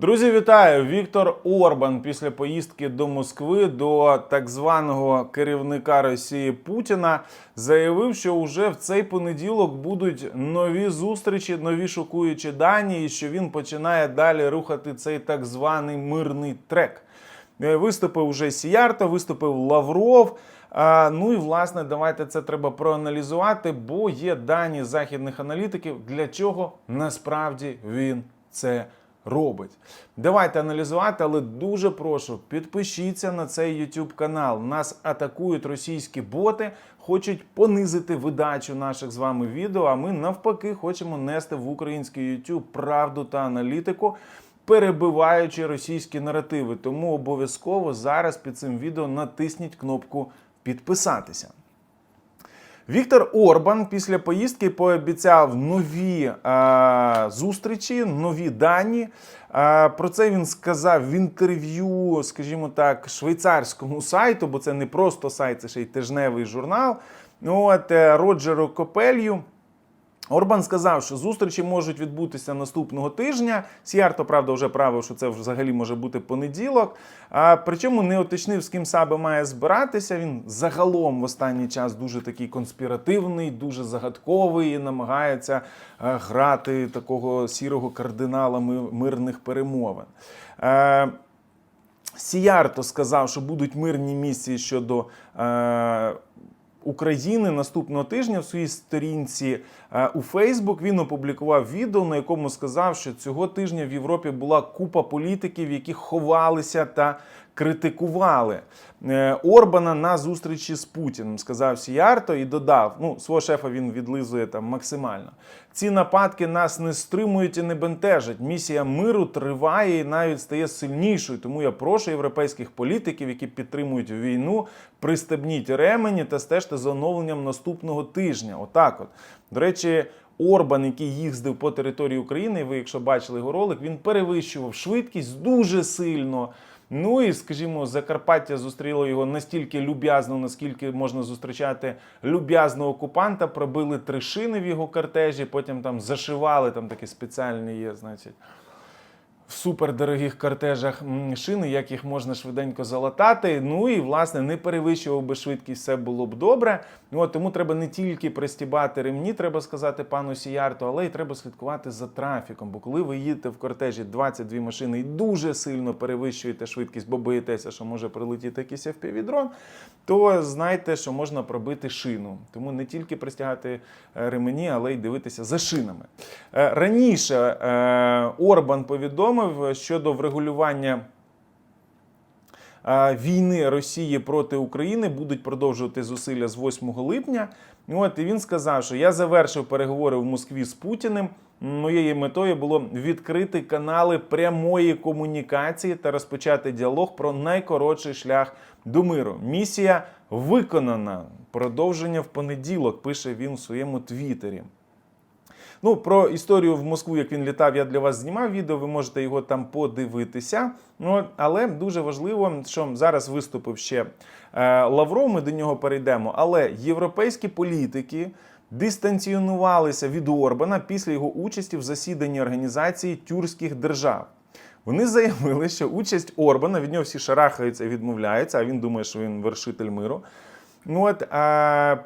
Друзі, вітаю! Віктор Орбан після поїздки до Москви до так званого керівника Росії Путіна заявив, що вже в цей понеділок будуть нові зустрічі, нові шокуючі дані, і що він починає далі рухати цей так званий мирний трек. Е, Виступив уже Сіярто, виступив Лавров. Ну і власне, давайте це треба проаналізувати, бо є дані західних аналітиків, для чого насправді він це робить. Давайте аналізувати, але дуже прошу, підпишіться на цей YouTube канал. Нас атакують російські боти, хочуть понизити видачу наших з вами відео. А ми навпаки хочемо нести в український YouTube правду та аналітику. Перебиваючи російські наративи, тому обов'язково зараз під цим відео натисніть кнопку підписатися. Віктор Орбан після поїздки пообіцяв нові е, зустрічі, нові дані. Е, про це він сказав в інтерв'ю, скажімо так, швейцарському сайту, бо це не просто сайт, це ще й тижневий журнал. От е, Роджеру Копелью. Орбан сказав, що зустрічі можуть відбутися наступного тижня. Сіарто, правда, вже правив, що це взагалі може бути понеділок. А причому не уточнив, з ким саме має збиратися. Він загалом в останній час дуже такий конспіративний, дуже загадковий і намагається грати такого сірого кардинала мирних перемовин. Сіярто сказав, що будуть мирні місії щодо України наступного тижня в своїй сторінці е, у Фейсбук. Він опублікував відео, на якому сказав, що цього тижня в Європі була купа політиків, які ховалися та критикували е, Орбана на зустрічі з Путіним. Сказав Сіярто і додав: ну свого шефа він відлизує там максимально. Ці нападки нас не стримують і не бентежать. Місія миру триває і навіть стає сильнішою. Тому я прошу європейських політиків, які підтримують війну, пристебніть ремені та стежте за оновленням наступного тижня. Отак, от до речі. Орбан, який їздив по території України, ви, якщо бачили його ролик, він перевищував швидкість дуже сильно. Ну і, скажімо, Закарпаття зустріло його настільки люб'язно, наскільки можна зустрічати люб'язного окупанта. Пробили три шини в його кортежі, потім там зашивали, там такі спеціальні є, значить. В супердорогих кортежах шини, як їх можна швиденько залатати. Ну і власне не перевищував би швидкість, все було б добре. Ну, тому треба не тільки пристібати ремні, треба сказати пану Сіярту, але й треба слідкувати за трафіком. Бо коли ви їдете в кортежі 22 машини і дуже сильно перевищуєте швидкість, бо боїтеся, що може прилетіти якийсь FPV-дрон, то знайте, що можна пробити шину. Тому не тільки пристягати е, ремені, але й дивитися за шинами. Е, Раніше е, Орбан повідомив щодо врегулювання. е, Війни Росії проти України будуть продовжувати зусилля з 8 липня. От і він сказав, що я завершив переговори в Москві з Путіним. Моєю метою було відкрити канали прямої комунікації та розпочати діалог про найкоротший шлях до миру. Місія виконана. Продовження в понеділок, пише він у своєму твіттері. Ну, про історію в Москву, як він літав, я для вас знімав відео, ви можете його там подивитися. Ну, але дуже важливо, що зараз виступив ще е, Лавров, ми до нього перейдемо. Але європейські політики дистанціонувалися від Орбана після його участі в засіданні організації тюркських держав. Вони заявили, що участь Орбана від нього всі шарахаються і відмовляються, а він думає, що він вершитель миру. Ну, От, е,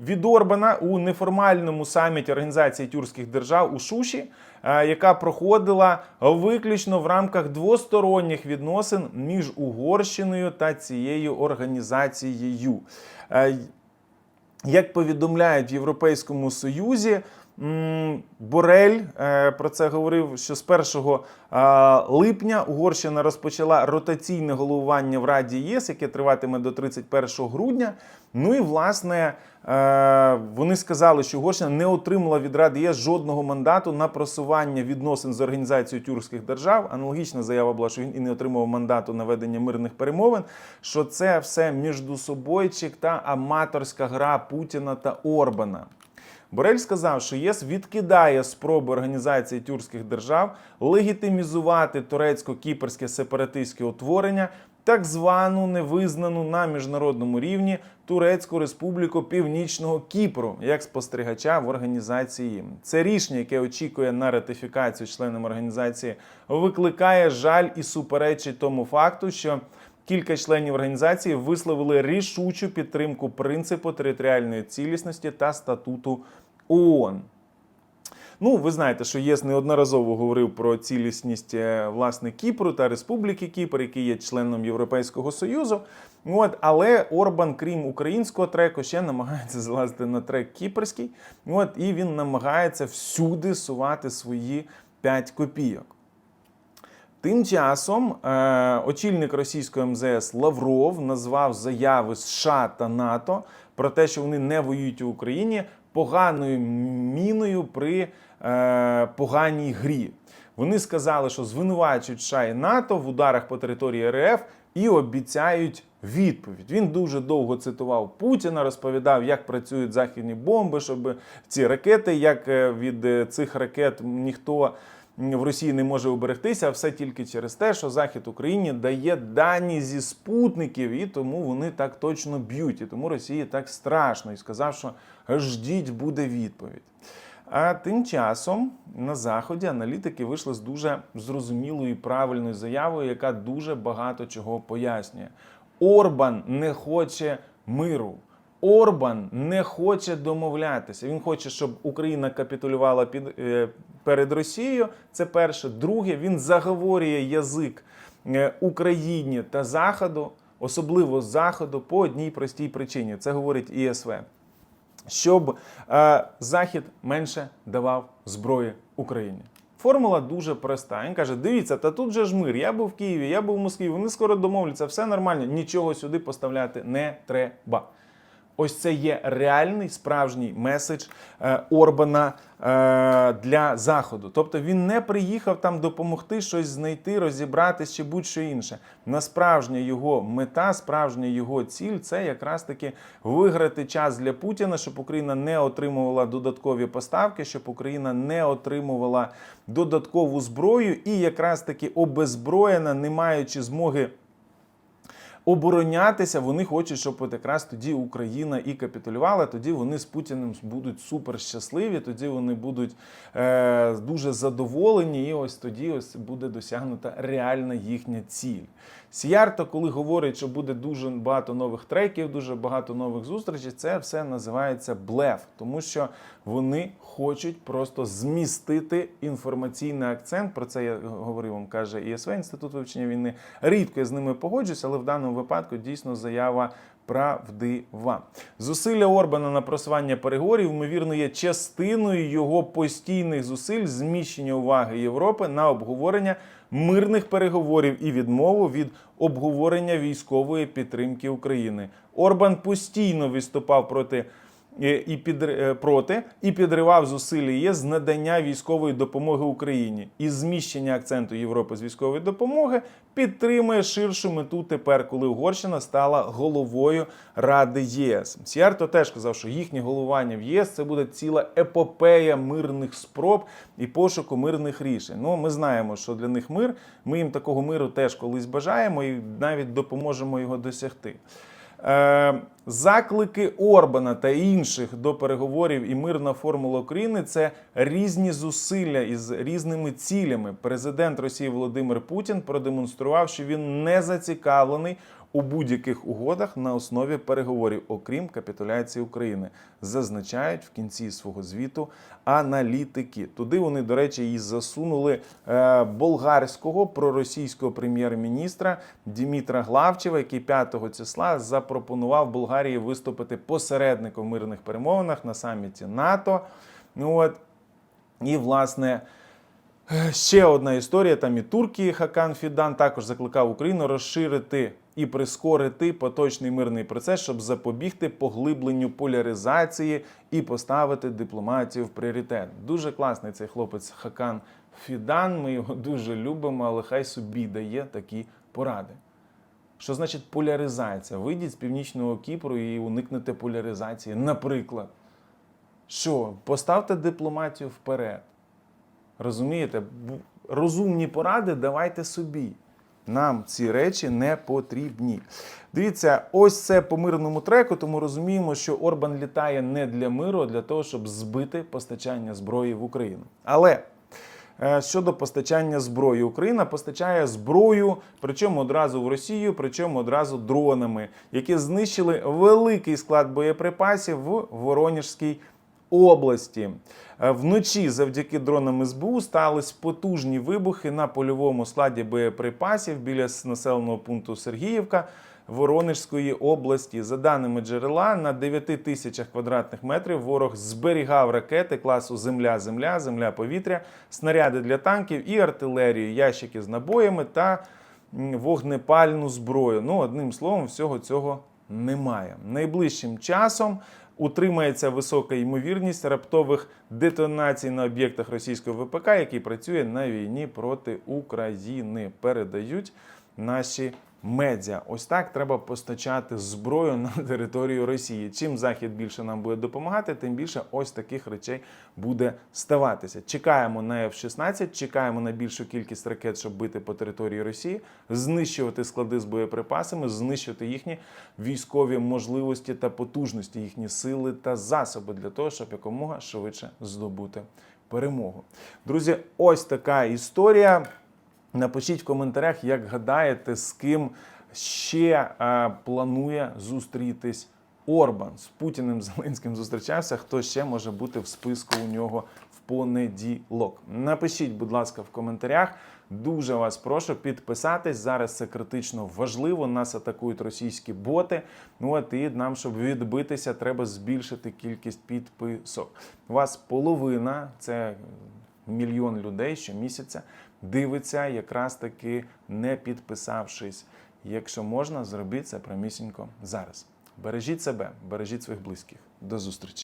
від Орбана у неформальному саміті Організації тюркських держав у Шуші, е, яка проходила виключно в рамках двосторонніх відносин між Угорщиною та цією організацією. Е, Як повідомляють в Європейському Союзі, Борель е, про це говорив, що з 1 е, липня Угорщина розпочала ротаційне головування в Раді ЄС, яке триватиме до 31 грудня. Ну і власне вони сказали, що Угорщина не отримала від Ради ЄС жодного мандату на просування відносин з організацією тюркських держав. Аналогічна заява була, що він і не отримав мандату на ведення мирних перемовин. Що це все міждусобойчик та аматорська гра Путіна та Орбана. Борель сказав, що ЄС відкидає спроби організації тюркських держав легітимізувати турецько-кіпрське сепаратистське утворення так звану невизнану на міжнародному рівні Турецьку Республіку Північного Кіпру як спостерігача в організації. Це рішення, яке очікує на ратифікацію членам організації, викликає жаль і суперечить тому факту, що кілька членів організації висловили рішучу підтримку принципу територіальної цілісності та статуту ООН. Ну, ви знаєте, що ЄС неодноразово говорив про цілісність е, власне Кіпру та Республіки Кіпр, який є членом Європейського Союзу. От, але Орбан, крім українського треку, ще намагається залазити на трек кіпрський. От, і він намагається всюди сувати свої 5 копійок. Тим часом е, очільник російського МЗС Лавров назвав заяви США та НАТО про те, що вони не воюють у Україні поганою міною при е, поганій грі. Вони сказали, що звинувачують США і НАТО в ударах по території РФ і обіцяють відповідь. Він дуже довго цитував Путіна, розповідав, як працюють західні бомби, щоб ці ракети, як е, від е, цих ракет ніхто в Росії не може уберегтися, а все тільки через те, що Захід Україні дає дані зі спутників, і тому вони так точно б'ють. І тому Росії так страшно. І сказав, що ждіть, буде відповідь. А тим часом на заході аналітики вийшли з дуже зрозумілою і правильною заявою, яка дуже багато чого пояснює. Орбан не хоче миру. Орбан не хоче домовлятися. Він хоче, щоб Україна капітулювала під, е, перед Росією. Це перше. Друге, він заговорює язик е, Україні та Заходу, особливо Заходу, по одній простій причині. Це говорить ІСВ. Щоб е, Захід менше давав зброї Україні. Формула дуже проста. Він каже: дивіться, та тут же ж мир. Я був в Києві, я був в Москві. Вони скоро домовляться, все нормально, нічого сюди поставляти не треба. Ось це є реальний справжній меседж е, Орбана е, для Заходу. Тобто він не приїхав там допомогти щось знайти, розібратись чи будь-що інше. На справжня його мета, справжня його ціль це якраз таки виграти час для Путіна, щоб Україна не отримувала додаткові поставки, щоб Україна не отримувала додаткову зброю і якраз таки обезброєна, не маючи змоги оборонятися. Вони хочуть, щоб от якраз тоді Україна і капітулювала. Тоді вони з Путіним будуть супер щасливі. Тоді вони будуть е, дуже задоволені, і ось тоді ось буде досягнута реальна їхня ціль. Сіярто, коли говорить, що буде дуже багато нових треків, дуже багато нових зустрічей, це все називається блеф, тому що вони хочуть просто змістити інформаційний акцент. Про це я говорив вам, каже ІСВ, інститут вивчення війни. Рідко я з ними погоджуюсь, але в даному випадку дійсно заява. Правдива зусилля Орбана на просування переговорів ймовірно є частиною його постійних зусиль зміщення уваги Європи на обговорення мирних переговорів і відмову від обговорення військової підтримки України. Орбан постійно виступав проти. Е, І під е, проти і підривав зусилля ЄС з надання військової допомоги Україні і зміщення акценту Європи з військової допомоги підтримує ширшу мету тепер, коли Угорщина стала головою Ради ЄС. Сіарто теж казав, що їхнє головування в ЄС це буде ціла епопея мирних спроб і пошуку мирних рішень. Ну, ми знаємо, що для них мир. Ми їм такого миру теж колись бажаємо і навіть допоможемо його досягти. Е, Заклики Орбана та інших до переговорів і мирна формула України це різні зусилля із різними цілями. Президент Росії Володимир Путін продемонстрував, що він не зацікавлений у будь-яких угодах на основі переговорів, окрім капітуляції України, зазначають в кінці свого звіту аналітики. Туди вони, до речі, і засунули е, болгарського проросійського прем'єр-міністра Дімітра Главчева, який 5 числа запропонував Болгарії виступити посередником мирних перемовинах на саміті НАТО. Ну от і власне. Ще одна історія. Там і Туркії Хакан Фідан також закликав Україну розширити і прискорити поточний мирний процес, щоб запобігти поглибленню поляризації і поставити дипломатію в пріоритет. Дуже класний цей хлопець Хакан Фідан. Ми його дуже любимо, але хай собі дає такі поради. Що значить поляризація? Вийдіть з північного Кіпру і уникнете поляризації. Наприклад, що поставте дипломатію вперед. Розумієте, розумні поради давайте собі. Нам ці речі не потрібні. Дивіться, ось це по мирному треку, тому розуміємо, що Орбан літає не для миру, а для того, щоб збити постачання зброї в Україну. Але Е, Щодо постачання зброї, Україна постачає зброю, причому одразу в Росію, причому одразу дронами, які знищили великий склад боєприпасів в Воронежській області. Е, Вночі, завдяки дронам СБУ, стались потужні вибухи на польовому складі боєприпасів біля населеного пункту Сергіївка. Воронежської області. За даними джерела, на 9 тисячах квадратних метрів ворог зберігав ракети класу Земля-Земля, Земля-повітря, снаряди для танків і артилерію, ящики з набоями та вогнепальну зброю. Ну, одним словом, всього цього немає. Найближчим часом утримається висока ймовірність раптових детонацій на об'єктах російського ВПК, який працює на війні проти України. Передають наші медіа. Ось так треба постачати зброю на територію Росії. Чим Захід більше нам буде допомагати, тим більше ось таких речей буде ставатися. Чекаємо на F-16, чекаємо на більшу кількість ракет, щоб бити по території Росії, знищувати склади з боєприпасами, знищувати їхні військові можливості та потужності, їхні сили та засоби для того, щоб якомога швидше здобути перемогу. Друзі, ось така історія. Напишіть в коментарях, як гадаєте, з ким ще е, планує зустрітись Орбан з Путіним Зеленським зустрічався. Хто ще може бути в списку у нього в понеділок? Напишіть, будь ласка, в коментарях. Дуже вас прошу підписатись. Зараз це критично важливо. Нас атакують російські боти. Ну от і нам, щоб відбитися, треба збільшити кількість підписок. У вас половина це мільйон людей щомісяця дивиться, якраз таки не підписавшись. Якщо можна, зробіть це прямісінько зараз. Бережіть себе, бережіть своїх близьких. До зустрічі.